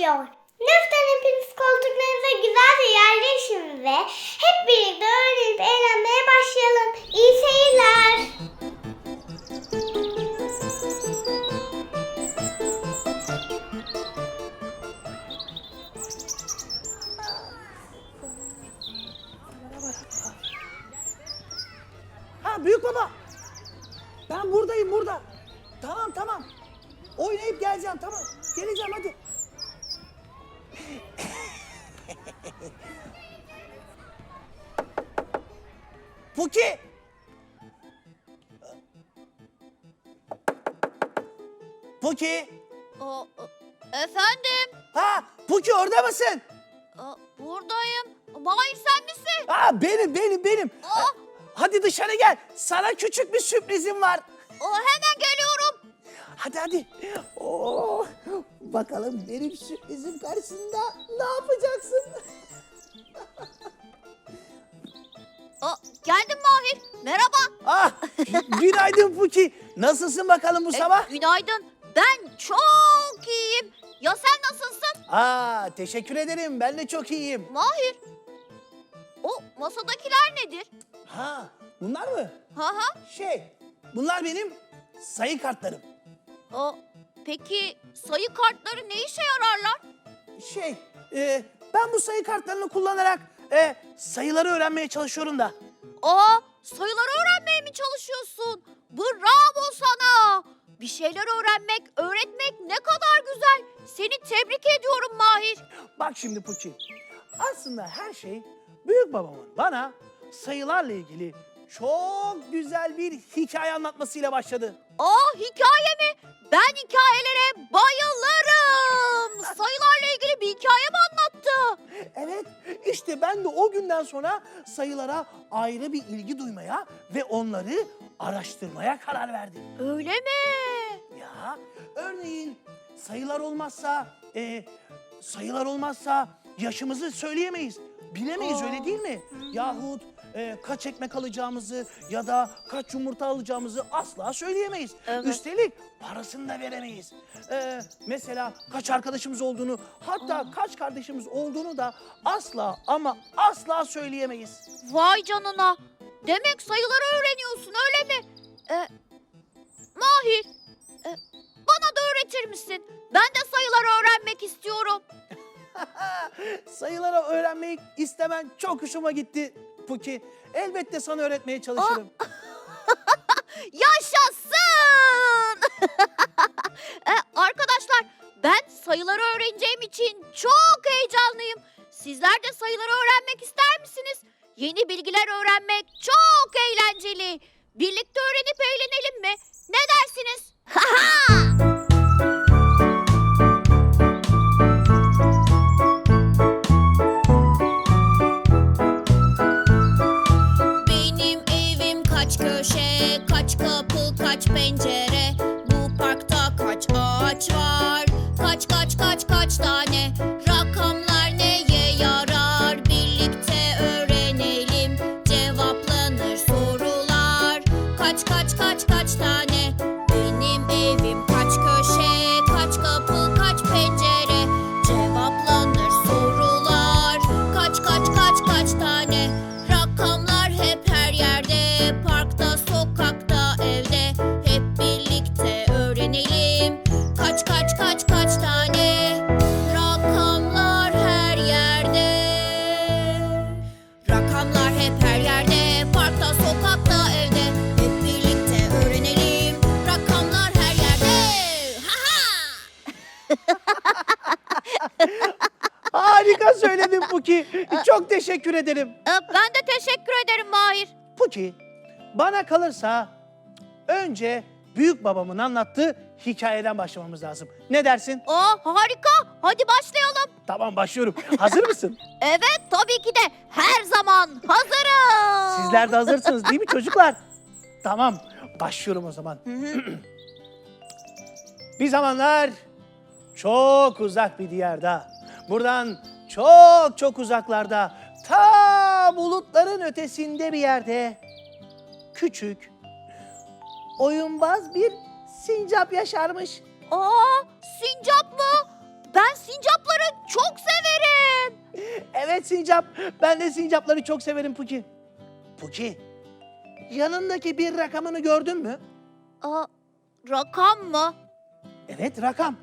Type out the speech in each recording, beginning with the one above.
başlıyor. Lütfen hepiniz koltuklarınıza güzelce yerleşin ve hep birlikte öğrenip eğlenmeye Puki. Puki. O, efendim, Ha Puki orada mısın? Aa, buradayım. Mahir sen misin? Ha benim benim benim. Aa, Hadi dışarı gel. Sana küçük bir sürprizim var. o, hemen geliyorum. Hadi hadi. Oo, bakalım benim sürprizim karşısında ne yapacaksın? Merhaba. Ah, günaydın Puki. Nasılsın bakalım bu E, sabah? günaydın. Ben çok iyiyim. Ya sen nasılsın? Aa, teşekkür ederim. Ben de çok iyiyim. Mahir. O masadakiler nedir? Ha, bunlar mı? Ha ha. Şey, bunlar benim sayı kartlarım. O, peki sayı kartları ne işe yararlar? Şey, e, ben bu sayı kartlarını kullanarak e, sayıları öğrenmeye çalışıyorum da. Aa, sayıları öğrenmeye mi çalışıyorsun? Bravo sana. Bir şeyler öğrenmek, öğretmek ne kadar güzel. Seni tebrik ediyorum Mahir. Bak şimdi Puki. Aslında her şey büyük babamın bana sayılarla ilgili çok güzel bir hikaye anlatmasıyla başladı. Aa hikaye mi? Ben hikayelere bayılırım. Sayılarla ilgili bir hikaye mi anlattı? Evet, işte ben de o günden sonra sayılara ayrı bir ilgi duymaya ve onları araştırmaya karar verdim. Öyle mi? Ya, örneğin sayılar olmazsa, e, sayılar olmazsa yaşımızı söyleyemeyiz. Bilemeyiz Aa. öyle değil mi? Yahut e, kaç ekmek alacağımızı ya da kaç yumurta alacağımızı asla söyleyemeyiz. Evet. Üstelik parasını da veremeyiz. E, mesela kaç arkadaşımız olduğunu hatta kaç kardeşimiz olduğunu da asla ama asla söyleyemeyiz. Vay canına. Demek sayıları öğreniyorsun öyle mi? Ee, Mahir, e, bana da öğretir misin? Ben de sayıları öğrenmek istiyorum. Sayıları öğrenmeyi istemen çok hoşuma gitti Puki. Elbette sana öğretmeye çalışırım. Yaşasın! E, arkadaşlar ben sayıları öğreneceğim için çok heyecanlıyım. Sizler de sayıları öğrenmek ister misiniz? Yeni bilgiler öğrenmek çok eğlenceli. Birlikte öğrenip eğlenelim mi? Ne dersiniz? Benim Harika söyledin Puki. Çok teşekkür ederim. Ee, ben de teşekkür ederim Mahir. Puki, bana kalırsa önce büyük babamın anlattığı hikayeden başlamamız lazım. Ne dersin? Aa, harika. Hadi başlayalım. Tamam başlıyorum. Hazır mısın? Evet tabii ki de her zaman hazırım. Sizler de hazırsınız değil mi çocuklar? Tamam, başlıyorum o zaman. Bir zamanlar çok uzak bir diyarda, buradan çok çok uzaklarda, ta bulutların ötesinde bir yerde küçük, oyunbaz bir sincap yaşarmış. Aa, sincap mı? Ben sincapları çok severim. Evet sincap, ben de sincapları çok severim Puki. Puki, yanındaki bir rakamını gördün mü? Aa, rakam mı? Evet rakam.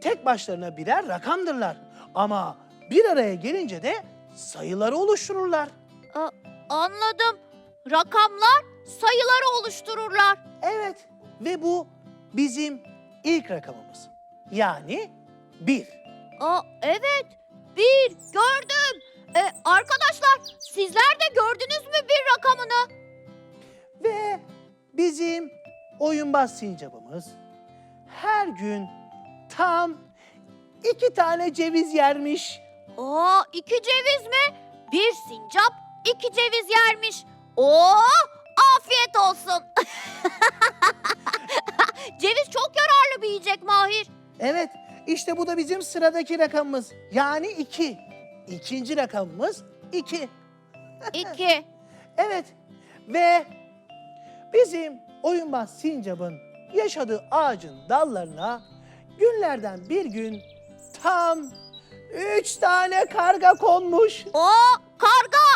Tek başlarına birer rakamdırlar. Ama bir araya gelince de sayıları oluştururlar. Aa, anladım. Rakamlar sayıları oluştururlar. Evet ve bu bizim ilk rakamımız. Yani bir. Aa, evet. Bir gördüm. Ee, arkadaşlar sizler de gördünüz mü bir rakamını? Ve bizim oyunbaz sincapımız her gün tam iki tane ceviz yermiş. Aa, iki ceviz mi? Bir sincap iki ceviz yermiş. Oo, afiyet olsun. ceviz çok yararlı bir yiyecek Mahir. Evet işte bu da bizim sıradaki rakamımız. Yani iki. İkinci rakamımız iki. İki. Evet ve bizim oyunbaz sincapın yaşadığı ağacın dallarına günlerden bir gün tam üç tane karga konmuş. Oo, karga.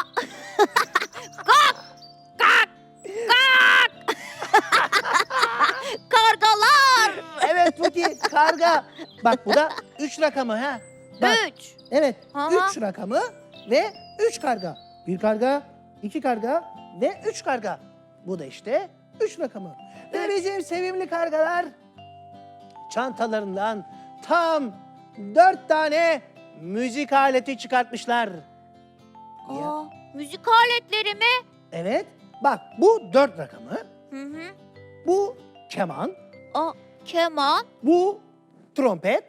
Kak, kak, kak. Kargalar. Evet Puki karga. Bak bu da üç rakamı ha. Bak Üç. evet Aha. üç rakamı ve üç karga. Bir karga, iki karga ve üç karga. Bu da işte üç rakamı. Ve bizim sevimli kargalar çantalarından tam dört tane müzik aleti çıkartmışlar. Ya, Aa, müzik aletleri mi? evet bak bu dört rakamı, Hı hı. bu keman, Aa, keman, bu trompet,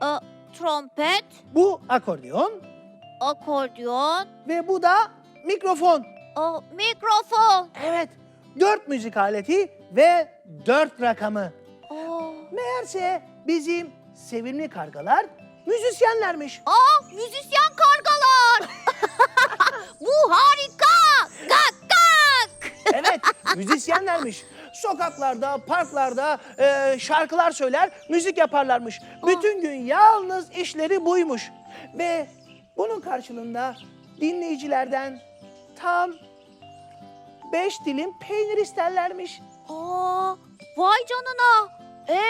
aa, trompet, bu akordeon akordeon, ve bu da mikrofon. aa, mikrofon. Evet, dört müzik aleti ve dört rakamı. Aa, Meğerse bizim sevimli kargalar müzisyenlermiş. aa, müzisyen kargalar. Bu harika. Gak gak. Evet, müzisyenlermiş. Sokaklarda, parklarda e, şarkılar söyler, müzik yaparlarmış. Bütün gün yalnız işleri buymuş. Ve bunun karşılığında dinleyicilerden tam beş dilim peynir isterlermiş. Aa, vay canına. E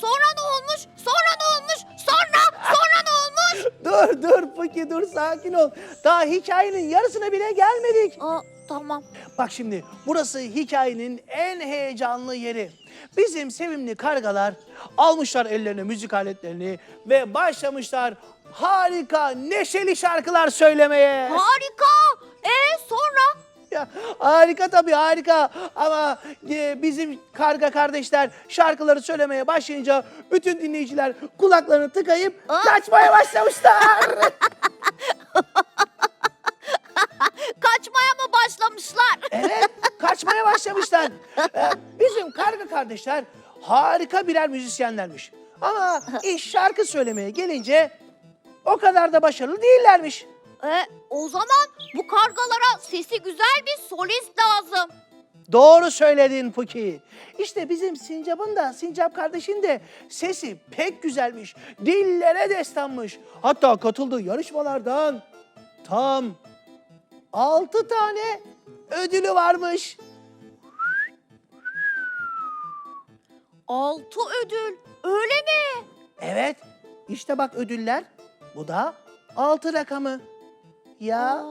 sonra ne olmuş? Sonra ne olmuş? Sonra, sonra ne olmuş? Dur dur Puki dur sakin ol. Daha hikayenin yarısına bile gelmedik. Aa, tamam. Bak şimdi burası hikayenin en heyecanlı yeri. Bizim sevimli kargalar almışlar ellerine müzik aletlerini ve başlamışlar harika neşeli şarkılar söylemeye. Harika. E harika tabii harika ama e, bizim karga kardeşler şarkıları söylemeye başlayınca bütün dinleyiciler kulaklarını tıkayıp Aa. kaçmaya başlamışlar. Kaçmaya mı başlamışlar? Evet, kaçmaya başlamışlar. Ee, bizim karga kardeşler harika birer müzisyenlermiş. Ama iş şarkı söylemeye gelince o kadar da başarılı değillermiş. E, o zaman bu kargalara sesi güzel bir solist lazım. Doğru söyledin Puki. İşte bizim Sincap'ın da, Sincap kardeşin de sesi pek güzelmiş. Dillere destanmış. Hatta katıldığı yarışmalardan tam altı tane ödülü varmış. Altı ödül. Öyle mi? Evet, işte bak ödüller. Bu da altı rakamı. Ya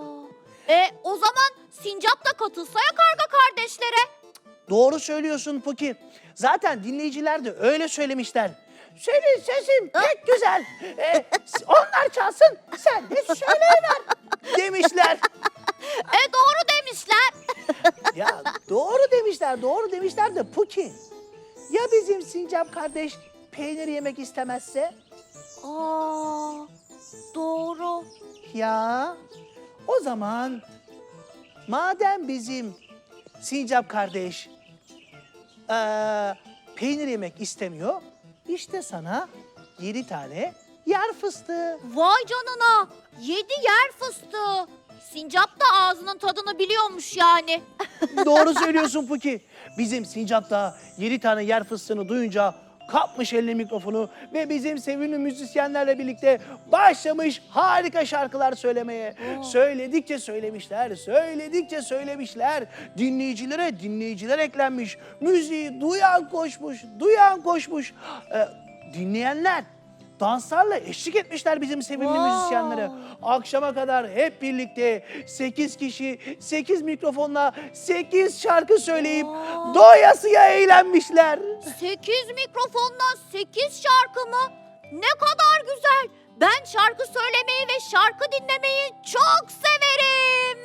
E, o zaman sincap da katılsa ya karga kardeşlere. doğru söylüyorsun Puki. Zaten dinleyiciler de öyle söylemişler. senin sesin pek güzel. Ee, s- onlar çalsın, sen de söyleyiver demişler. E doğru demişler. Ya doğru demişler, doğru demişler de Puki. Ya bizim Sincap kardeş peynir yemek istemezse? Aa, doğru. Ya o zaman madem bizim Sincap kardeş eee, peynir yemek istemiyor, işte sana yedi tane yer fıstığı. Vay canına. Yedi yer fıstığı. Sincap da ağzının tadını biliyormuş yani. Doğru söylüyorsun Puki. Bizim Sincap da yedi tane yer fıstığını duyunca kapmış eline mikrofonu ve bizim sevimli müzisyenlerle birlikte başlamış harika şarkılar söylemeye. Söyledikçe söylemişler, söyledikçe söylemişler. Dinleyicilere dinleyiciler eklenmiş. Müziği duyan koşmuş, duyan koşmuş. Ee, dinleyenler danslarla eşlik etmişler bizim sevimli Wow. müzisyenlere. Akşama kadar hep birlikte 8 kişi 8 mikrofonla 8 şarkı söyleyip Aa. doyasıya eğlenmişler. Sekiz mikrofondan sekiz şarkı mı? Ne kadar güzel. Ben şarkı söylemeyi ve şarkı dinlemeyi çok severim.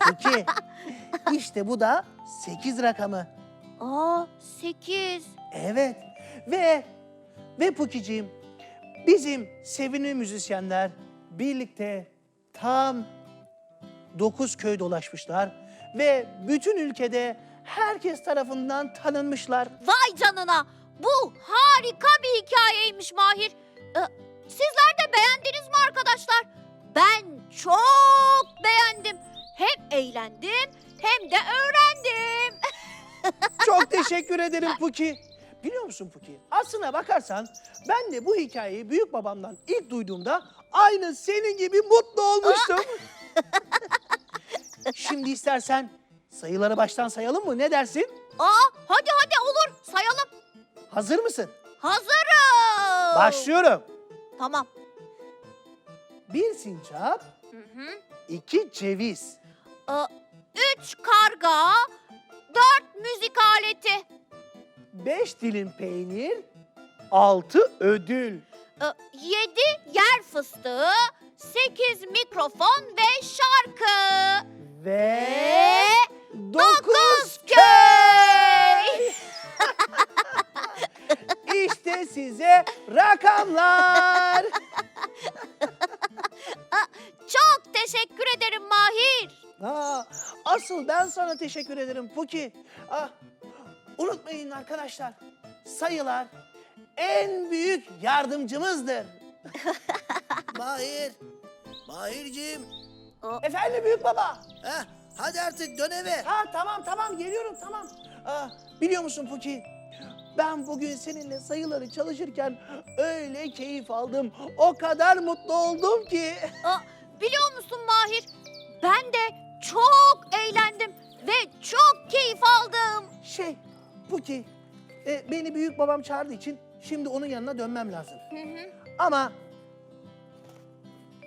Peki işte bu da 8 rakamı. Aa, sekiz. Evet ve ve Pukiciğim bizim sevimli müzisyenler birlikte tam 9 köy dolaşmışlar ve bütün ülkede herkes tarafından tanınmışlar. Vay canına. Bu harika bir hikayeymiş Mahir. Ee, sizler de beğendiniz mi arkadaşlar? Ben çok beğendim. Hem eğlendim hem de öğrendim. Çok teşekkür ederim Puki. Biliyor musun Puki? Aslına bakarsan ben de bu hikayeyi büyük babamdan ilk duyduğumda aynı senin gibi mutlu olmuştum. Şimdi istersen sayıları baştan sayalım mı? Ne dersin? Aa, hadi hadi olur sayalım. Hazır mısın? Hazırım. Başlıyorum. Tamam. Bir sincap, Hı hı. iki ceviz, Ee, üç karga, dört müzik aleti, beş dilim peynir, altı ödül. ee, yedi yer fıstığı, sekiz mikrofon ve şarkı. Ve dokuz köy. İşte size rakamlar. Çok teşekkür ederim Mahir. Ha, asıl ben sana teşekkür ederim Puki. Ah, unutmayın arkadaşlar, sayılar en büyük yardımcımızdır. Mahir. Mahirciğim. Efendim büyük baba. Heh, hadi artık dön eve. Ha tamam tamam geliyorum tamam. Ah, biliyor musun Puki? Ben bugün seninle sayıları çalışırken öyle keyif aldım. O kadar mutlu oldum ki. Aa, biliyor musun Mahir? Ben de çok eğlendim ve çok keyif aldım. Şey Puki, e, beni büyük babam çağırdığı için şimdi onun yanına dönmem lazım. Ama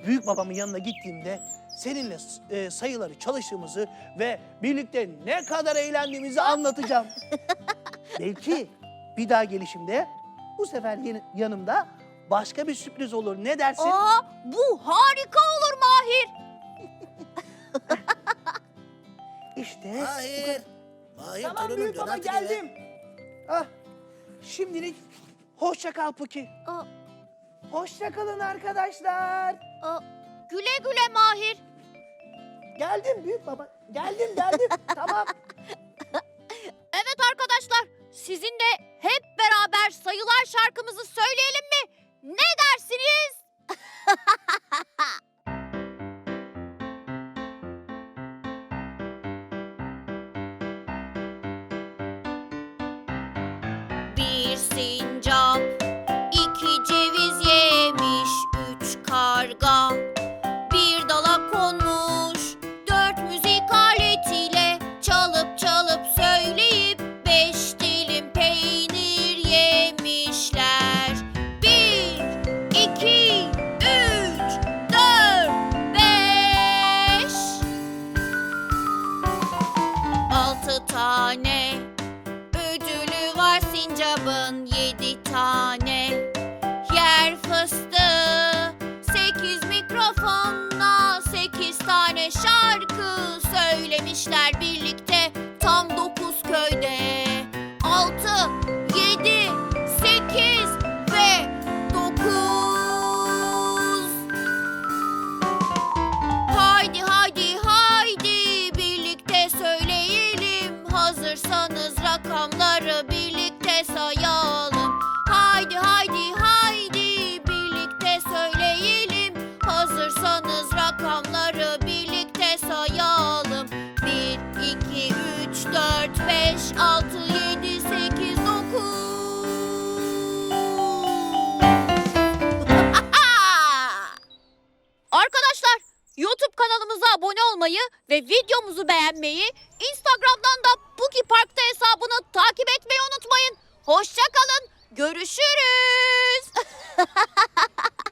büyük babamın yanına gittiğimde seninle e, sayıları çalıştığımızı ve birlikte ne kadar eğlendiğimizi anlatacağım. Belki bir daha gelişimde bu sefer yanımda başka bir sürpriz olur. Ne dersin? Aa, bu harika olur Mahir. İşte. Mahir. Mahir Tamam torunum büyük baba geldim. Ah, şimdilik hoşça kal Puki. Aa, Hoşça kalın arkadaşlar. aa, güle güle Mahir. Geldim büyük baba. Geldim geldim. tamam. Evet arkadaşlar, sizin de hep beraber sayılar şarkımızı söyleyelim mi? Ne dersiniz? Söylemişler birlikte tam dokuz köyde. Altı, yedi, sekiz ve dokuz. Haydi haydi haydi birlikte söyleyelim. Hazırsanız rakamları birlikte sayalım 4, 5, 6, 7, 8, 9 Arkadaşlar YouTube kanalımıza abone olmayı ve videomuzu beğenmeyi, Instagram'dan da Puki Park'ta hesabını takip etmeyi unutmayın. Hoşçakalın, görüşürüz.